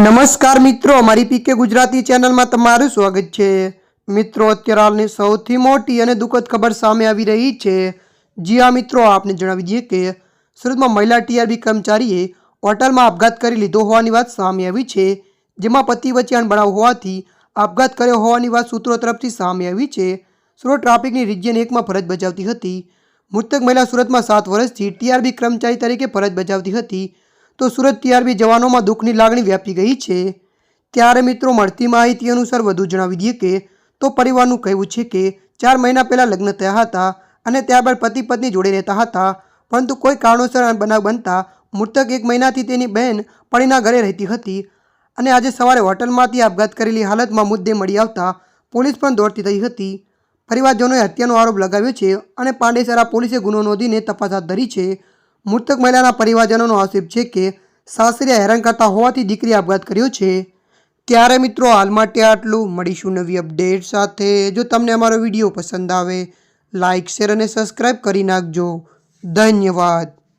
નમસ્કાર મિત્રો મારી પીકે ગુજરાતી ચેનલમાં તમારું સ્વાગત છે. મિત્રો, અત્યારે હાલની સૌથી મોટી અને દુઃખદ ખબર સામે આવી રહી છે. જી હા, મિત્રો, આપને જણાવી દઈએ કે સુરતમાં મહિલા ટીઆરબી કર્મચારીએ હોટલમાં આપઘાત કરી લીધો હોવાની વાત સામે આવી છે, જેમાં પતિ વચ્ચે અણબણાવ હોવાથી આપઘાત કર્યો હોવાની વાત સૂત્રો તરફથી સામે આવી છે. સુરત ટ્રાફિકની રિજિયન એકમાં ફરજ બજાવતી હતી. મૃતક મહિલા સુરતમાં સાત વર્ષથી ટીઆરબી કર્મચારી તરીકે ફરજ બજાવતી હતી. તો સુરત ટીઆરબી જવાનોમાં દુઃખની લાગણી વ્યાપી ગઈ છે. ત્યારે મિત્રો મળતી માહિતી અનુસાર વધુ જણાવી દઈએ કે, તો પરિવારનું કહેવું છે કે, ચાર મહિના પહેલાં લગ્ન થયા હતા અને ત્યારબાદ પતિ પત્ની જોડે રહેતા હતા. પરંતુ કોઈ કારણોસર બનાવ બનતા મૃતક એક મહિનાથી તેની બહેન પણીના ઘરે રહેતી હતી અને આજે સવારે હોટલમાંથી આપઘાત કરેલી હાલતમાં મુદ્દે મળી આવતા પોલીસ પણ દોડતી થઈ હતી. પરિવારજનોએ હત્યાનો આરોપ લગાવ્યો છે અને પાંડેસરા પોલીસે ગુનો નોંધીને તપાસ હાથ ધરી છે. મૃતક મહિલાના પરિવારજનોનો આક્ષેપ છે કે સાસરિયા હેરાન કરતા હોવાથી દીકરી આપઘાત કર્યો છે. ત્યારે મિત્રો હાલ માટે આટલું. મળીશું નવી અપડેટ સાથે. જો તમને અમારો વીડિયો પસંદ આવે લાઇક શેર અને સબસ્ક્રાઈબ કરી નાખજો. ધન્યવાદ.